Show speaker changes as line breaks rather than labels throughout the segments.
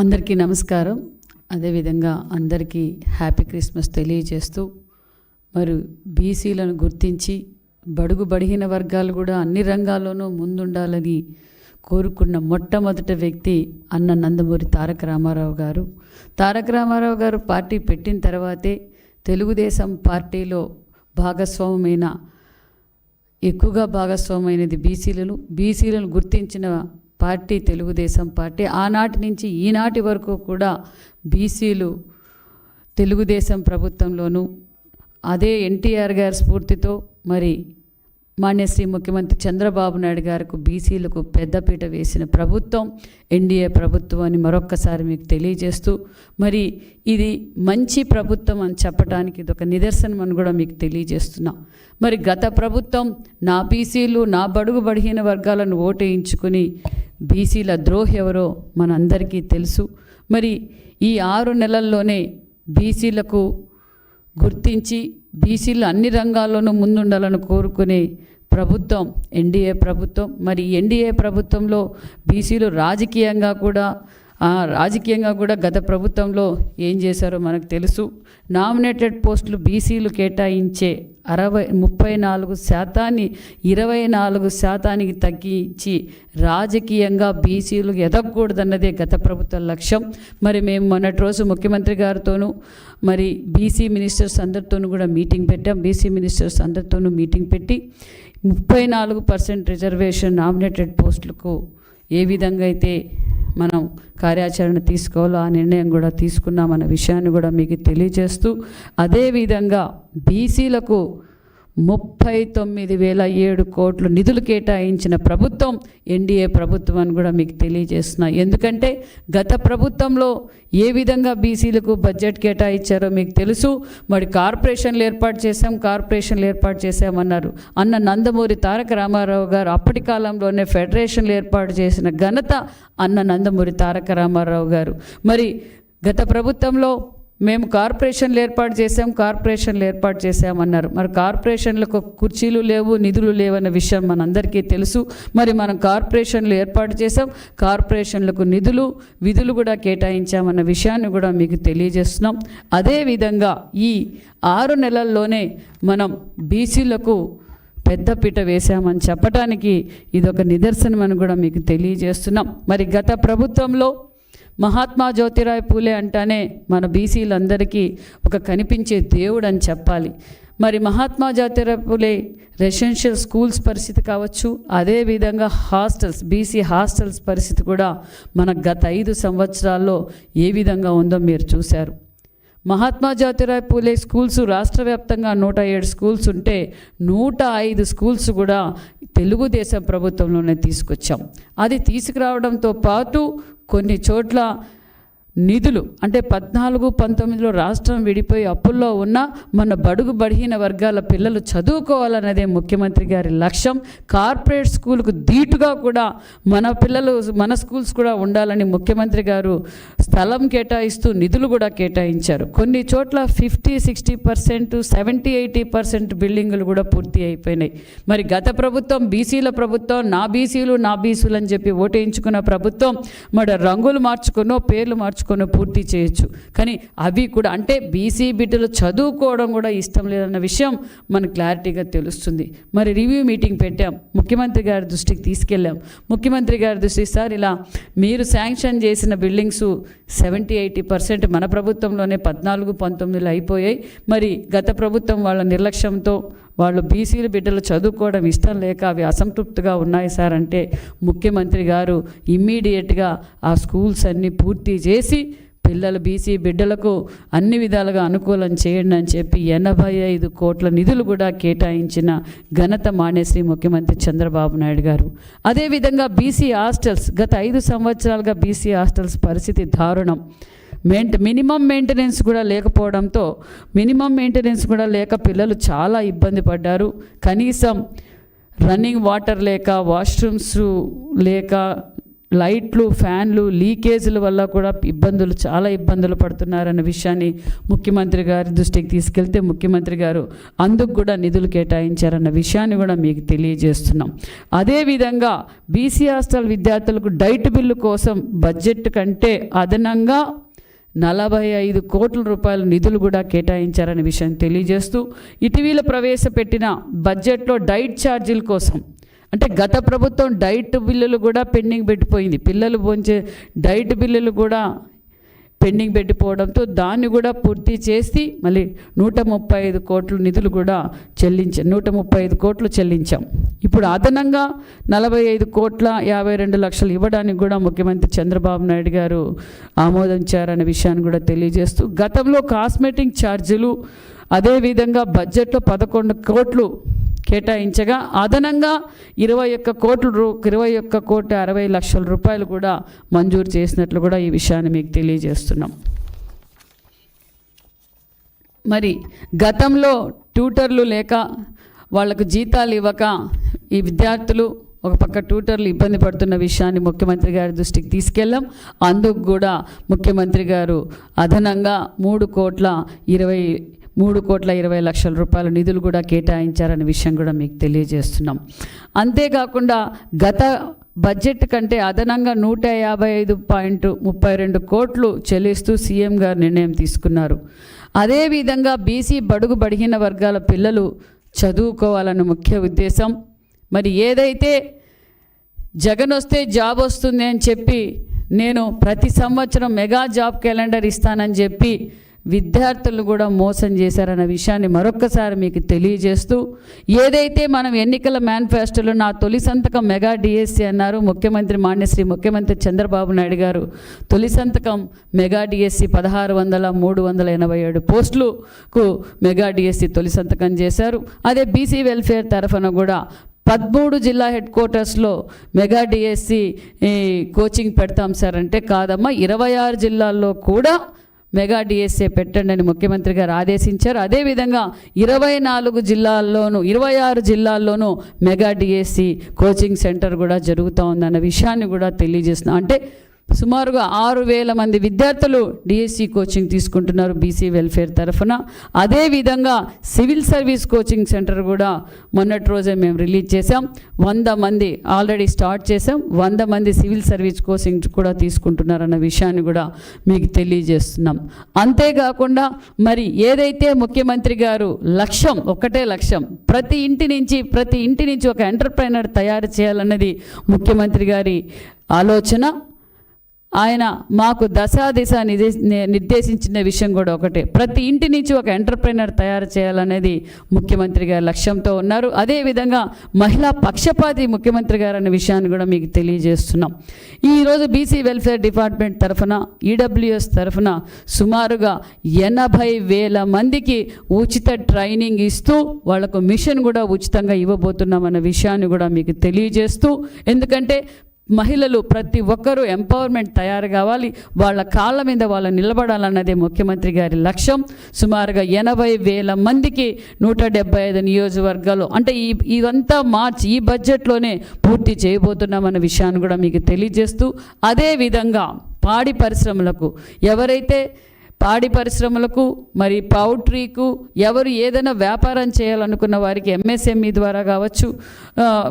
అందరికీ నమస్కారం. అదేవిధంగా అందరికీ హ్యాపీ క్రిస్మస్ తెలియజేస్తూ మరి బీసీలను గుర్తించి బడుగు బడిహీన వర్గాలు కూడా అన్ని రంగాల్లోనూ ముందుండాలని కోరుకున్న మొట్టమొదటి వ్యక్తి అన్న నందమూరి తారక రామారావు గారు. తారక రామారావు గారు పార్టీ పెట్టిన తర్వాతే తెలుగుదేశం పార్టీలో భాగస్వామ్యమైన ఎక్కువగా భాగస్వామైనది బీసీలను బీసీలను గుర్తించిన పార్టీ తెలుగుదేశం పార్టీ ఆనాటి నుంచి ఈనాటి వరకు కూడా బీసీలు తెలుగుదేశం ప్రభుత్వంలోనూ అదే ఎన్టీఆర్ గారి స్ఫూర్తితో మరి మాన్యశ్రీ ముఖ్యమంత్రి చంద్రబాబు నాయుడు గారికి బీసీలకు పెద్దపీట వేసిన ప్రభుత్వం ఎన్డీఏ ప్రభుత్వం అని మరొక్కసారి మీకు తెలియజేస్తూ మరి ఇది మంచి ప్రభుత్వం అని చెప్పడానికి ఇది ఒక నిదర్శనం అని కూడా మీకు తెలియజేస్తున్నాం. మరి గత ప్రభుత్వం నా బీసీలు నా బడుగు బడిహీన వర్గాలను ఓటేయించుకుని బీసీల ద్రోహి ఎవరో మనందరికీ తెలుసు. మరి ఈ ఆరు నెలల్లోనే బీసీలకు గుర్తించి బీసీలు అన్ని రంగాల్లోనూ ముందుండాలని కోరుకునే ప్రభుత్వం ఎన్డీఏ ప్రభుత్వం. మరి ఎన్డీఏ ప్రభుత్వంలో బీసీలు రాజకీయంగా కూడా రాజకీయంగా కూడా గత ప్రభుత్వంలో ఏం చేశారో మనకు తెలుసు. నామినేటెడ్ పోస్టులు బీసీలు కేటాయించే అరవై ముప్పై నాలుగు శాతాన్ని ఇరవై నాలుగు శాతానికి తగ్గించి రాజకీయంగా బీసీలు ఎదగకూడదన్నదే గత ప్రభుత్వ లక్ష్యం. మరి మేము మొన్నటి రోజు ముఖ్యమంత్రి గారితోనూ మరి బీసీ మినిస్టర్స్ అందరితోనూ కూడా మీటింగ్ పెట్టాం. బీసీ మినిస్టర్స్ అందరితోనూ మీటింగ్ పెట్టి ముప్పై నాలుగు పర్సెంట్ రిజర్వేషన్ నామినేటెడ్ పోస్టులకు ఏ విధంగా అయితే మనం కార్యాచరణ తీసుకోవాలో ఆ నిర్ణయం కూడా తీసుకున్నామన్న విషయాన్ని కూడా మీకు తెలియజేస్తూ అదేవిధంగా బీసీలకు ముప్పై తొమ్మిది వేల ఏడు కోట్లు నిధులు కేటాయించిన ప్రభుత్వం ఎన్డీఏ ప్రభుత్వం అని కూడా మీకు తెలియజేస్తున్నా. ఎందుకంటే గత ప్రభుత్వంలో ఏ విధంగా బీసీలకు బడ్జెట్ కేటాయించారో మీకు తెలుసు. మరి కార్పొరేషన్లు ఏర్పాటు చేశాం కార్పొరేషన్లు ఏర్పాటు చేశామన్నారు. అన్న నందమూరి తారక రామారావు గారు అప్పటి కాలంలోనే ఫెడరేషన్లు ఏర్పాటు చేసిన ఘనత అన్న నందమూరి తారక రామారావు గారు. మరి గత ప్రభుత్వంలో మేము కార్పొరేషన్లు ఏర్పాటు చేసాం కార్పొరేషన్లు ఏర్పాటు చేసామన్నారు మరి కార్పొరేషన్లకు కుర్చీలు లేవు నిధులు లేవన్న విషయం మనందరికీ తెలుసు. మరి మనం కార్పొరేషన్లు ఏర్పాటు చేసాం కార్పొరేషన్లకు నిధులు విధులు కూడా కేటాయించామన్న విషయాన్ని కూడా మీకు తెలియజేస్తున్నాం. అదేవిధంగా ఈ ఆరు నెలల్లోనే మనం బీసీలకు పెద్దపీట వేశామని చెప్పడానికి ఇదొక నిదర్శనం అని కూడా మీకు తెలియజేస్తున్నాం. మరి గత ప్రభుత్వంలో మహాత్మా జ్యోతిరాయ్ పూలే అంటానే మన బీసీలందరికీ ఒక కనిపించే దేవుడు అని చెప్పాలి. మరి మహాత్మా జ్యోతిరాయ్ పూలే రెసిడెన్షియల్ స్కూల్స్ పరిస్థితి కావచ్చు అదేవిధంగా హాస్టల్స్ బీసీ హాస్టల్స్ పరిస్థితి కూడా మన గత ఐదు సంవత్సరాల్లో ఏ విధంగా ఉందో మీరు చూశారు. మహాత్మా జ్యోతిరాయ్ పూలే స్కూల్స్ రాష్ట్ర వ్యాప్తంగా నూట ఏడు స్కూల్స్ ఉంటే నూట ఐదు స్కూల్స్ కూడా తెలుగుదేశం ప్రభుత్వంలోనే తీసుకొచ్చాం. అది తీసుకురావడంతో పాటు కొన్ని చోట్ల నిధులు అంటే పద్నాలుగు పంతొమ్మిదిలో రాష్ట్రం విడిపోయి అప్పుల్లో ఉన్న మన బడుగు బడిహీన వర్గాల పిల్లలు చదువుకోవాలన్నదే ముఖ్యమంత్రి గారి లక్ష్యం. కార్పొరేట్ స్కూల్కు ధీటుగా కూడా మన పిల్లలు మన స్కూల్స్ కూడా ఉండాలని ముఖ్యమంత్రి గారు స్థలం కేటాయిస్తూ నిధులు కూడా కేటాయించారు. కొన్ని చోట్ల fifty sixty percent seventy eighty percent బిల్డింగులు కూడా పూర్తి అయిపోయినాయి. మరి గత ప్రభుత్వం బీసీల ప్రభుత్వం నా బీసీలు నా బీసీలు అని చెప్పి ఓటేయించుకున్న ప్రభుత్వం మరి రంగులు మార్చుకునో పేర్లు మార్చుకునో పూర్తి చేయొచ్చు. కానీ అవి కూడా అంటే బీసీ బిడ్డలు చదువుకోవడం కూడా ఇష్టం లేదన్న విషయం మనకు క్లారిటీగా తెలుస్తుంది. మరి రివ్యూ మీటింగ్ పెట్టాం. ముఖ్యమంత్రి గారి దృష్టికి తీసుకెళ్ళాం. ముఖ్యమంత్రి గారి దృష్టికి సార్ ఇలా మీరు శాంక్షన్ చేసిన బిల్డింగ్స్ సెవెంటీ ఎయిటీ పర్సెంట్ మన ప్రభుత్వంలోనే పద్నాలుగు పంతొమ్మిదిలో అయిపోయాయి. మరి గత ప్రభుత్వం వాళ్ళ నిర్లక్ష్యంతో వాళ్ళు బీసీలు బిడ్డలు చదువుకోవడం ఇష్టం లేక అవి అసంతృప్తిగా ఉన్నాయి సార్ అంటే ముఖ్యమంత్రి గారు ఇమ్మీడియట్గా ఆ స్కూల్స్ అన్నీ పూర్తి చేసి పిల్లలు బీసీ బిడ్డలకు అన్ని విధాలుగా అనుకూలం చేయండి అని చెప్పి ఎనభై ఐదు కోట్ల నిధులు కూడా కేటాయించిన ఘనత మానేశ్రీ ముఖ్యమంత్రి చంద్రబాబు నాయుడు గారు. అదేవిధంగా బీసీ హాస్టల్స్ గత ఐదు సంవత్సరాలుగా బీసీ హాస్టల్స్ పరిస్థితి దారుణం. మెయింట మినిమం మెయింటెనెన్స్ కూడా లేకపోవడంతో మినిమం మెయింటెనెన్స్ కూడా లేక పిల్లలు చాలా ఇబ్బంది పడ్డారు. కనీసం రన్నింగ్ వాటర్ లేక వాష్రూమ్స్ లేక లైట్లు ఫ్యాన్లు లీకేజీల వల్ల కూడా ఇబ్బందులు చాలా ఇబ్బందులు పడుతున్నారన్న విషయాన్ని ముఖ్యమంత్రి గారి దృష్టికి తీసుకెళ్తే ముఖ్యమంత్రి గారు అందుకు కూడా నిధులు కేటాయించారన్న విషయాన్ని కూడా మీకు తెలియజేస్తున్నాం. అదేవిధంగా బీసీ హాస్టల్ విద్యార్థులకు డైట్ బిల్లు కోసం బడ్జెట్ కంటే అదనంగా నలభై ఐదు కోట్ల రూపాయల నిధులు కూడా కేటాయించారనే విషయం తెలియజేస్తూ ఇటీవల ప్రవేశపెట్టిన బడ్జెట్లో డైట్ ఛార్జీల కోసం అంటే గత ప్రభుత్వం డైట్ బిల్లులు కూడా పెండింగ్ పెట్టిపోయింది. పిల్లలు పోంచే డైట్ బిల్లులు కూడా పెండింగ్ పెట్టిపోవడంతో దాన్ని కూడా పూర్తి చేసి మళ్ళీ నూట ముప్పై ఐదు కోట్లు నిధులు కూడా చెల్లించాం నూట ముప్పై ఐదు కోట్లు చెల్లించాం. ఇప్పుడు అదనంగా నలభై ఐదు కోట్ల యాభై రెండు లక్షలు ఇవ్వడానికి కూడా ముఖ్యమంత్రి చంద్రబాబు నాయుడు గారు ఆమోదించారనే విషయాన్ని కూడా తెలియజేస్తూ గతంలో కాస్మెటిక్ ఛార్జీలు అదేవిధంగా బడ్జెట్లో పదకొండు కోట్లు కేటాయించగా అదనంగా ఇరవై ఒక్క కోట్ల రూ ఇరవై ఒక్క కోటి అరవై లక్షల రూపాయలు కూడా మంజూరు చేసినట్లు కూడా ఈ విషయాన్ని మీకు తెలియజేస్తున్నాం. మరి గతంలో ట్యూటర్లు లేక వాళ్ళకు జీతాలు ఇవ్వక ఈ విద్యార్థులు ఒక పక్క ట్యూటర్లు ఇబ్బంది పడుతున్న విషయాన్ని ముఖ్యమంత్రి గారి దృష్టికి తీసుకెళ్ళాం. అందుకు కూడా ముఖ్యమంత్రి గారు అదనంగా మూడు కోట్ల ఇరవై మూడు కోట్ల ఇరవై లక్షల రూపాయల నిధులు కూడా కేటాయించారనే విషయం కూడా మీకు తెలియజేస్తున్నాం. అంతేకాకుండా గత బడ్జెట్ కంటే అదనంగా నూట యాభై ఐదు పాయింట్ ముప్పై రెండు కోట్లు చెల్లిస్తూ సీఎం గారు నిర్ణయం తీసుకున్నారు. అదేవిధంగా బీసీ బడుగు బడిగిన వర్గాల పిల్లలు చదువుకోవాలన్న ముఖ్య ఉద్దేశం. మరి ఏదైతే జగన్ వస్తే జాబ్ వస్తుంది అని చెప్పి నేను ప్రతి సంవత్సరం మెగా జాబ్ క్యాలెండర్ ఇస్తానని చెప్పి విద్యార్థులు కూడా మోసం చేశారన్న విషయాన్ని మరొక్కసారి మీకు తెలియజేస్తూ ఏదైతే మనం ఎన్నికల మేనిఫెస్టోలో నా తొలి సంతకం మెగా డిఎస్సి అన్నారు ముఖ్యమంత్రి మాన్యశ్రీ ముఖ్యమంత్రి చంద్రబాబు నాయుడు గారు తొలి సంతకం మెగా డిఎస్సి పదహారు వందల మూడు వందల ఎనభై ఏడు పోస్టులకు మెగా డిఎస్సి తొలి సంతకం చేశారు. అదే బీసీ వెల్ఫేర్ తరఫున కూడా పదమూడు జిల్లా హెడ్ క్వార్టర్స్లో మెగా డిఎస్సి కోచింగ్ పెడతాం సార్ అంటే కాదమ్మా ఇరవై ఆరు జిల్లాల్లో కూడా మెగా డిఎస్ఏ పెట్టండి అని ముఖ్యమంత్రి గారు ఆదేశించారు. అదేవిధంగా ఇరవై నాలుగు జిల్లాల్లోనూ ఇరవై ఆరు జిల్లాల్లోనూ మెగా డిఎస్సి కోచింగ్ సెంటర్ కూడా జరుగుతూ ఉందన్న విషయాన్ని కూడా తెలియజేస్తున్నాం. అంటే సుమారుగా ఆరు వేల మంది విద్యార్థులు డిఎస్సి కోచింగ్ తీసుకుంటున్నారు బీసీ వెల్ఫేర్ తరఫున. అదేవిధంగా సివిల్ సర్వీస్ కోచింగ్ సెంటర్ కూడా మొన్నటి రోజే మేము రిలీజ్ చేసాం వంద మంది ఆల్రెడీ స్టార్ట్ చేసాం వంద మంది సివిల్ సర్వీస్ కోచింగ్ కూడా తీసుకుంటున్నారన్న విషయాన్ని కూడా మీకు తెలియజేస్తున్నాం. అంతేకాకుండా మరి ఏదైతే ముఖ్యమంత్రి గారు లక్ష్యం ఒక్కటే లక్ష్యం ప్రతి ఇంటి నుంచి ప్రతి ఇంటి నుంచి ఒక ఎంటర్ప్రైనర్ తయారు చేయాలన్నది ముఖ్యమంత్రి గారి ఆలోచన ఆయన మాకు దశా దిశ నిర్దేశించిన విషయం కూడా ఒకటే. ప్రతి ఇంటి నుంచి ఒక ఎంటర్ప్రైనర్ తయారు చేయాలనేది ముఖ్యమంత్రి గారి లక్ష్యంతో ఉన్నారు. అదేవిధంగా మహిళా పక్షపాతి ముఖ్యమంత్రి గారు అనే విషయాన్ని కూడా మీకు తెలియజేస్తున్నాం. ఈరోజు బీసీ వెల్ఫేర్ డిపార్ట్మెంట్ తరఫున ఈడబ్ల్యూఎస్ తరఫున సుమారుగా ఎనభై వేల మందికి ఉచిత ట్రైనింగ్ ఇస్తూ వాళ్ళకు మిషన్ కూడా ఉచితంగా ఇవ్వబోతున్నామన్న విషయాన్ని కూడా మీకు తెలియజేస్తూ ఎందుకంటే మహిళలు ప్రతి ఒక్కరూ ఎంపవర్మెంట్ తయారు కావాలి. వాళ్ళ కాళ్ళ మీద వాళ్ళు నిలబడాలన్నదే ముఖ్యమంత్రి గారి లక్ష్యం. సుమారుగా ఎనభై వేల మందికి నూట డెబ్బై ఐదు నియోజకవర్గాలు అంటే ఈ ఇదంతా మార్చి ఈ బడ్జెట్లోనే పూర్తి చేయబోతున్నామన్న విషయాన్ని కూడా మీకు తెలియజేస్తూ అదేవిధంగా పాడి పరిశ్రమలకు ఎవరైతే పాడి పరిశ్రమలకు మరి పౌల్ట్రీకు ఎవరు ఏదైనా వ్యాపారం చేయాలనుకున్న వారికి ఎంఎస్ఎంఈ ద్వారా కావచ్చు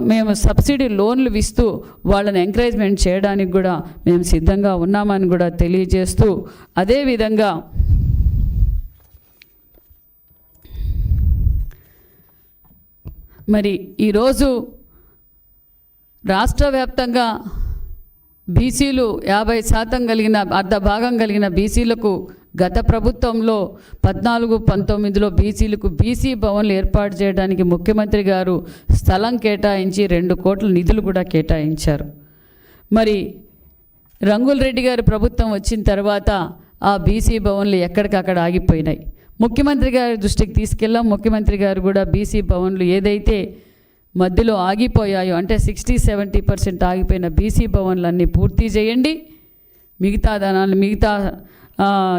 మేము సబ్సిడీ లోన్లు ఇస్తూ వాళ్ళని ఎంకరేజ్మెంట్ చేయడానికి కూడా మేము సిద్ధంగా ఉన్నామని కూడా తెలియజేస్తూ అదేవిధంగా మరి ఈరోజు రాష్ట్ర వ్యాప్తంగా బీసీలు యాభై శాతం కలిగిన అర్ధ భాగం కలిగిన బీసీలకు గత ప్రభుత్వంలో పద్నాలుగు పంతొమ్మిదిలో బీసీలకు బీసీ భవన్లు ఏర్పాటు చేయడానికి ముఖ్యమంత్రి గారు స్థలం కేటాయించి రెండు కోట్ల నిధులు కూడా కేటాయించారు. మరి రంగుల రెడ్డి గారి ప్రభుత్వం వచ్చిన తర్వాత ఆ బీసీ భవన్లు ఎక్కడికక్కడ ఆగిపోయినాయి. ముఖ్యమంత్రి గారి దృష్టికి తీసుకెళ్ళాం ముఖ్యమంత్రి గారు కూడా బీసీ భవన్లు ఏదైతే మధ్యలో ఆగిపోయాయో అంటే సిక్స్టీ సెవెంటీ పర్సెంట్ ఆగిపోయిన బీసీ భవన్లన్నీ పూర్తి చేయండి. మిగతా ధనాలు మిగతా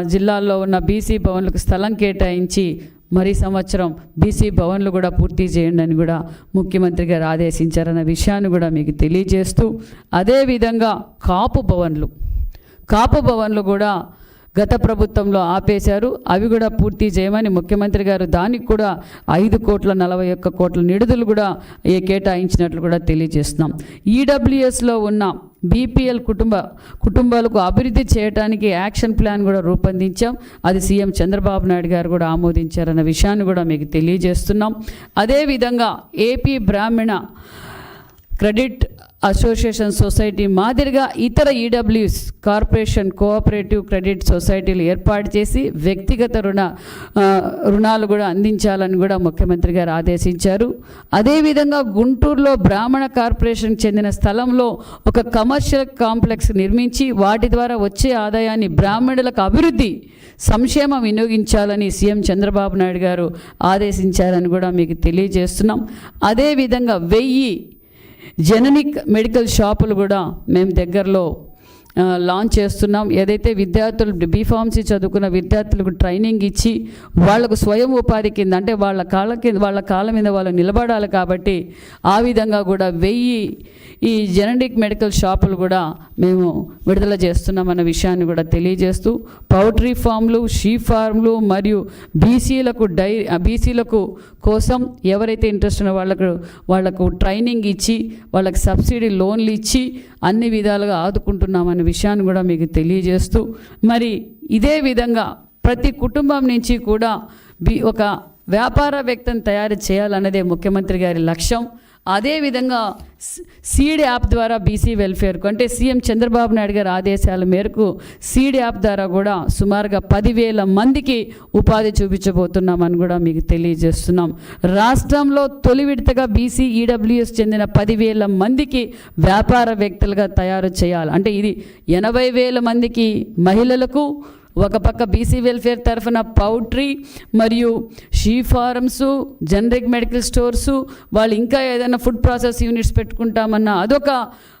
జిల్లాల్లో ఉన్న బీసీ భవన్లకు స్థలం కేటాయించి మరి సంవత్సరం బీసీ భవన్లు కూడా పూర్తి చేయండి అని కూడా ముఖ్యమంత్రి గారు ఆదేశించారన్న విషయాన్ని కూడా మీకు తెలియజేస్తూ అదేవిధంగా కాపు భవన్లు. కాపు భవన్లు కూడా గత ప్రభుత్వంలో ఆపేశారు. అవి కూడా పూర్తి చేయమని ముఖ్యమంత్రి గారు దానికి కూడా ఐదు కోట్ల నలభై ఒక్క కోట్ల నిడుదలు కూడా ఏ కేటాయించినట్లు కూడా తెలియజేస్తున్నాం. ఈడబ్ల్యూఎస్లో ఉన్న బీపీఎల్ కుటుంబ కుటుంబాలకు అభివృద్ధి చేయడానికి యాక్షన్ ప్లాన్ కూడా రూపొందించాం. అది సీఎం చంద్రబాబు నాయుడు గారు కూడా ఆమోదించారన్న విషయాన్ని కూడా మీకు తెలియజేస్తున్నాం. అదేవిధంగా ఏపీ బ్రాహ్మణ క్రెడిట్ అసోసియేషన్ సొసైటీ మాదిరిగా ఇతర ఈడబ్ల్యూస్ కార్పొరేషన్ కోఆపరేటివ్ క్రెడిట్ సొసైటీలు ఏర్పాటు చేసి వ్యక్తిగత రుణ రుణాలు కూడా అందించాలని కూడా ముఖ్యమంత్రి గారు ఆదేశించారు. అదేవిధంగా గుంటూరులో బ్రాహ్మణ కార్పొరేషన్ చెందిన స్థలంలో ఒక కమర్షియల్ కాంప్లెక్స్ నిర్మించి వాటి ద్వారా వచ్చే ఆదాయాన్ని బ్రాహ్మణులకు అభివృద్ధి సంక్షేమం వినియోగించాలని సీఎం చంద్రబాబు నాయుడు గారు ఆదేశించారని కూడా మీకు తెలియజేస్తున్నాం. అదేవిధంగా వెయ్యి జెననిక్ మెడికల్ షాపులు కూడా మేము దగ్గరలో లాంచ్ చేస్తున్నాం. ఏదైతే విద్యార్థులు బీఫార్మసీ చదువుకున్న విద్యార్థులకు ట్రైనింగ్ ఇచ్చి వాళ్ళకు స్వయం ఉపాధి కింద అంటే వాళ్ళ కాళ్ళ కింద వాళ్ళ కాళ్ళ మీద వాళ్ళు నిలబడాలి కాబట్టి ఆ విధంగా కూడా వెయ్యి ఈ జెనటిక్ మెడికల్ షాపులు కూడా మేము విడుదల చేస్తున్నామన్న విషయాన్ని కూడా తెలియజేస్తూ పౌల్ట్రీ ఫామ్లు షీ ఫార్మ్లు మరియు బీసీలకు డై బీసీలకు కోసం ఎవరైతే ఇంట్రెస్ట్ ఉన్న వాళ్ళకు వాళ్ళకు ట్రైనింగ్ ఇచ్చి వాళ్ళకి సబ్సిడీ లోన్లు ఇచ్చి అన్ని విధాలుగా ఆదుకుంటున్నామని విషయాన్ని కూడా మీకు తెలియజేస్తూ మరి ఇదే విధంగా ప్రతి కుటుంబం నుంచి కూడా ఒక వ్యాపారవేత్తను తయారు చేయాలన్నదే ముఖ్యమంత్రి గారి లక్ష్యం. అదేవిధంగా సీడ్ యాప్ ద్వారా బీసీ వెల్ఫేర్కు అంటే సీఎం చంద్రబాబు నాయుడు గారి ఆదేశాల మేరకు సీడ్ యాప్ ద్వారా కూడా సుమారుగా పదివేల మందికి ఉపాధి చూపించబోతున్నామని కూడా మీకు తెలియజేస్తున్నాం. రాష్ట్రంలో తొలి విడతగా బీసీ ఈడబ్ల్యూఎస్ చెందిన పదివేల మందికి వ్యాపారవేత్తలుగా తయారు చేయాలి. అంటే ఇది ఎనభై వేల మందికి మహిళలకు ఒక పక్క బీసీ వెల్ఫేర్ తరఫున పౌల్ట్రీ మరియు sheep farms generic medical stores వాళ్ళు ఇంకా ఏదైనా ఫుడ్ ప్రాసెస్ యూనిట్స్ పెట్టుకుంటామన్న అదొక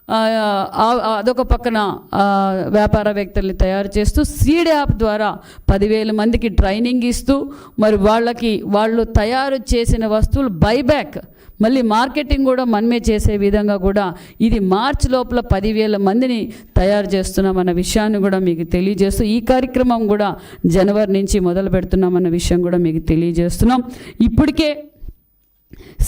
అదొక పక్కన వ్యాపారవేత్తల్ని తయారు చేస్తూ సీడ్ యాప్ ద్వారా పదివేల మందికి ట్రైనింగ్ ఇస్తూ మరి వాళ్ళకి వాళ్ళు తయారు చేసిన వస్తువులు బైబ్యాక్ మళ్ళీ మార్కెటింగ్ కూడా మనమే చేసే విధంగా కూడా ఇది మార్చ్ లోపల పదివేల మందిని తయారు చేస్తున్నామన్న విషయాన్ని కూడా మీకు తెలియజేస్తూ ఈ కార్యక్రమం కూడా జనవరి నుంచి మొదలు పెడుతున్నామన్న విషయం కూడా మీకు తెలియజేస్తున్నాం. ఇప్పటికే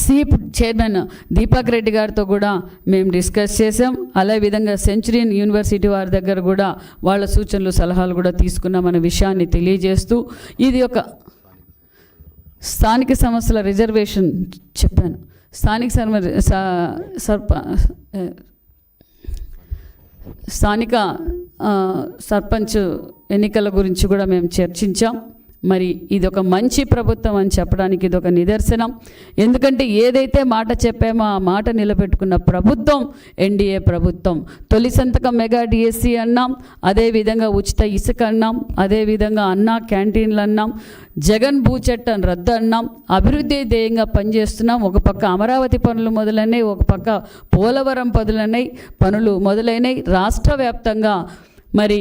సీప్ చైర్మన్ దీపక్ రెడ్డి గారితో కూడా మేము డిస్కస్ చేసాం అదే విధంగా సెంచురియన్ యూనివర్సిటీ వారి దగ్గర కూడా వాళ్ళ సూచనలు సలహాలు కూడా తీసుకున్నామన్న విషయాన్ని తెలియజేస్తూ ఇది ఒక స్థానిక సంస్థల రిజర్వేషన్ చెప్పాను. స్థానిక సర్వ సర్ప స్థానిక సర్పంచ్ ఎన్నికల గురించి కూడా మేము చర్చించాం. మరి ఇది ఒక మంచి ప్రభుత్వం అని చెప్పడానికి ఇది ఒక నిదర్శనం. ఎందుకంటే ఏదైతే మాట చెప్పామో ఆ మాట నిలబెట్టుకున్న ప్రభుత్వం ఎన్డీఏ ప్రభుత్వం. తొలి సంతకం మెగా డిఎస్సి అన్నాం అదేవిధంగా ఉచిత ఇసుక అన్నాం అదేవిధంగా అన్నా క్యాంటీన్లు అన్నాం జగన్ భూచట్టం రద్దు అన్నాం అభివృద్ధి ధ్యేయంగా పనిచేస్తున్నాం ఒక పక్క అమరావతి పనులు మొదలైనవి ఒక పక్క పోలవరం పనులైనవి పనులు మొదలైనవి రాష్ట్ర వ్యాప్తంగా మరి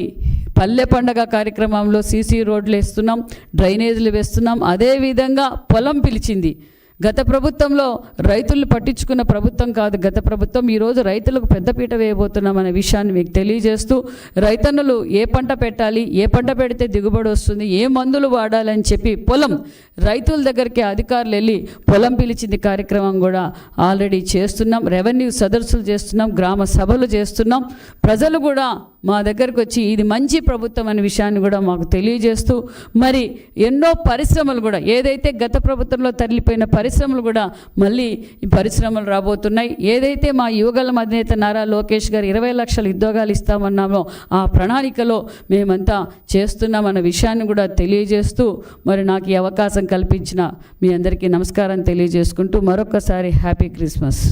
పల్లె పండగ కార్యక్రమంలో సీసీ రోడ్లు వేస్తున్నాం డ్రైనేజీలు వేస్తున్నాం. అదేవిధంగా పొలం పిలిచింది. గత ప్రభుత్వంలో రైతులను పట్టించుకున్న ప్రభుత్వం కాదు గత ప్రభుత్వం ఈరోజు రైతులకు పెద్దపీట వేయబోతున్నాం అనే విషయాన్ని మీకు తెలియజేస్తూ రైతన్నులు ఏ పంట పెట్టాలి ఏ పంట పెడితే దిగుబడి వస్తుంది ఏ మందులు వాడాలని చెప్పి పొలం రైతుల దగ్గరికి అధికారులు వెళ్ళి పొలం పిలిచింది కార్యక్రమం కూడా ఆల్రెడీ చేస్తున్నాం. రెవెన్యూ సదస్సులు చేస్తున్నాం గ్రామ సభలు చేస్తున్నాం. ప్రజలు కూడా మా దగ్గరకు వచ్చి ఇది మంచి ప్రభుత్వం అనే విషయాన్ని కూడా మాకు తెలియజేస్తూ మరి ఎన్నో పరిశ్రమలు కూడా ఏదైతే గత ప్రభుత్వంలో తరలిపోయిన పరిశ్రమలు కూడా మళ్ళీ ఈ పరిశ్రమలు రాబోతున్నాయి. ఏదైతే మా యువగల అధినేత నారా లోకేష్ గారు ఇరవై లక్షల ఉద్యోగాలు ఇస్తామన్నామో ఆ ప్రణాళికలో మేమంతా చేస్తున్నామన్న విషయాన్ని కూడా తెలియజేస్తూ మరి నాకు ఈ అవకాశం కల్పించిన మీ అందరికీ నమస్కారం తెలియజేసుకుంటూ మరొకసారి హ్యాపీ క్రిస్మస్.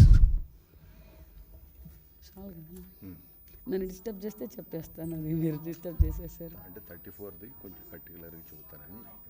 నన్ను డిస్టర్బ్ చేస్తే చెప్పేస్తాను అది మీరు డిస్టర్బ్ చేసేసారు.
అంటే థర్టీ ఫోర్ది కొంచెం పర్టికులర్గా చెబుతారని.